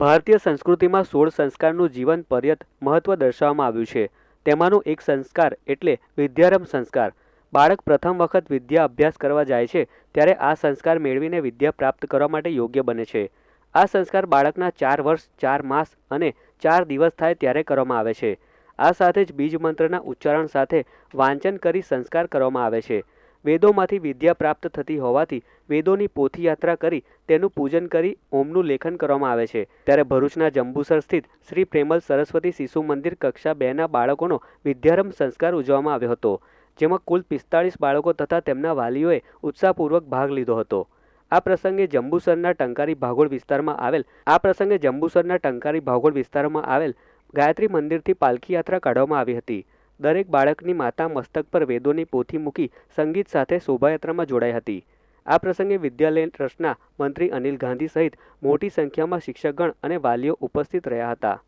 ભારતીય સંસ્કૃતિમાં સોળ સંસ્કારનું જીવન પર્યત મહત્વ દર્શાવવામાં આવ્યું છે. તેમાંનો એક સંસ્કાર એટલે વિદ્યારંભ સંસ્કાર. બાળક પ્રથમ વખત વિદ્યા અભ્યાસ કરવા જાય છે, ત્યારે આ સંસ્કાર મેળવીને વિદ્યા પ્રાપ્ત કરવા માટે યોગ્ય બને છે. આ સંસ્કાર બાળકના ચાર વર્ષ, ચાર માસ અને ચાર દિવસ થાય ત્યારે કરવામાં આવે છે. આ સાથે જ બીજ મંત્રના ઉચ્ચારણ સાથે વાંચન કરી સંસ્કાર કરવામાં આવે છે. વેદોમાંથી વિદ્યા પ્રાપ્ત થતી હોવાથી વેદોની પોથી યાત્રા કરી તેનું પૂજન કરી ઓમનું લેખન કરવામાં આવે છે. ત્યારે ભરૂચના જંબુસર સ્થિત શ્રી પ્રેમલ સરસ્વતી શિશુ મંદિર કક્ષા બેના બાળકોનો વિદ્યારંભ સંસ્કાર ઉજવવામાં આવ્યો હતો, જેમાં કુલ પિસ્તાળીસ બાળકો તથા તેમના વાલીઓએ ઉત્સાહપૂર્વક ભાગ લીધો હતો. આ પ્રસંગે જંબુસરના ટંકારી ભાગોળ વિસ્તારમાં આવેલ, આ પ્રસંગે જંબુસરના ટંકારી ભાગોળ વિસ્તારમાં આવેલ ગાયત્રી મંદિરથી પાલખી યાત્રા કાઢવામાં આવી હતી. દરેક બાળકની માતા મસ્તક પર વેદોની પોથી મૂકી સંગીત સાથે શોભાયાત્રામાં જોડાઈ હતી. આ પ્રસંગે વિદ્યાલય ટ્રસ્ટના મંત્રી અનિલ ગાંધી સહિત મોટી સંખ્યામાં શિક્ષકગણ અને વાલીઓ ઉપસ્થિત રહ્યા હતા.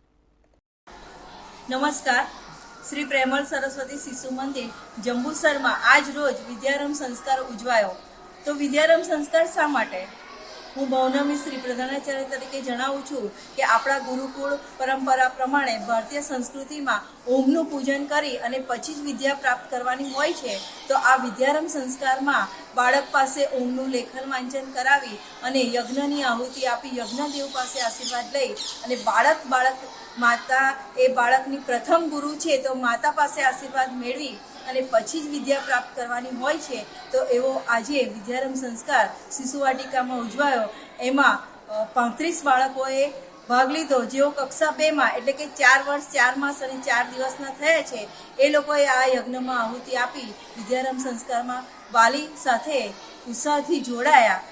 નમસ્કાર. શ્રી પ્રેમળ સરસ્વતી શિશુ મંદિર, જંબુસરમાં આજ રોજ વિદ્યારંભ સંસ્કાર ઉજવાયો. તો વિદ્યારંભ સંસ્કાર શા માટે? હું મૌનમી શ્રી પ્રધાનાચાર્ય તરીકે જણાવું છું કે આપણા ગુરુકુળ પરંપરા પ્રમાણે ભારતીય સંસ્કૃતિમાં ઓમનું પૂજન કરી અને પછી જ વિદ્યા પ્રાપ્ત કરવાની હોય છે, તો આ વિદ્યારંભ સંસ્કારમાં બાળક પાસે ઓમનું લેખન વાંચન કરાવી અને યજ્ઞની આહુતિ આપી યજ્ઞદેવ પાસે આશીર્વાદ લઈ અને બાળક બાળક માતા એ બાળકની પ્રથમ ગુરુ છે, તો માતા પાસે આશીર્વાદ મેળવી અને પછી જ વિદ્યા પ્રાપ્ત કરવાની હોય છે, તો એવો આજે વિદ્યારંભ સંસ્કાર શિશુવાટિકામાં ઉજવાયો. એમાં પાંત્રીસ બાળકોએ ભાગ લીધો. જેઓ કક્ષા બેમાં એટલે કે ચાર વર્ષ, ચાર માસ અને ચાર દિવસના થયા છે, એ લોકોએ આ યજ્ઞમાં આહુતિ આપી વિદ્યારંભ સંસ્કારમાં વાલી સાથે ઉત્સાહથી જોડાયા.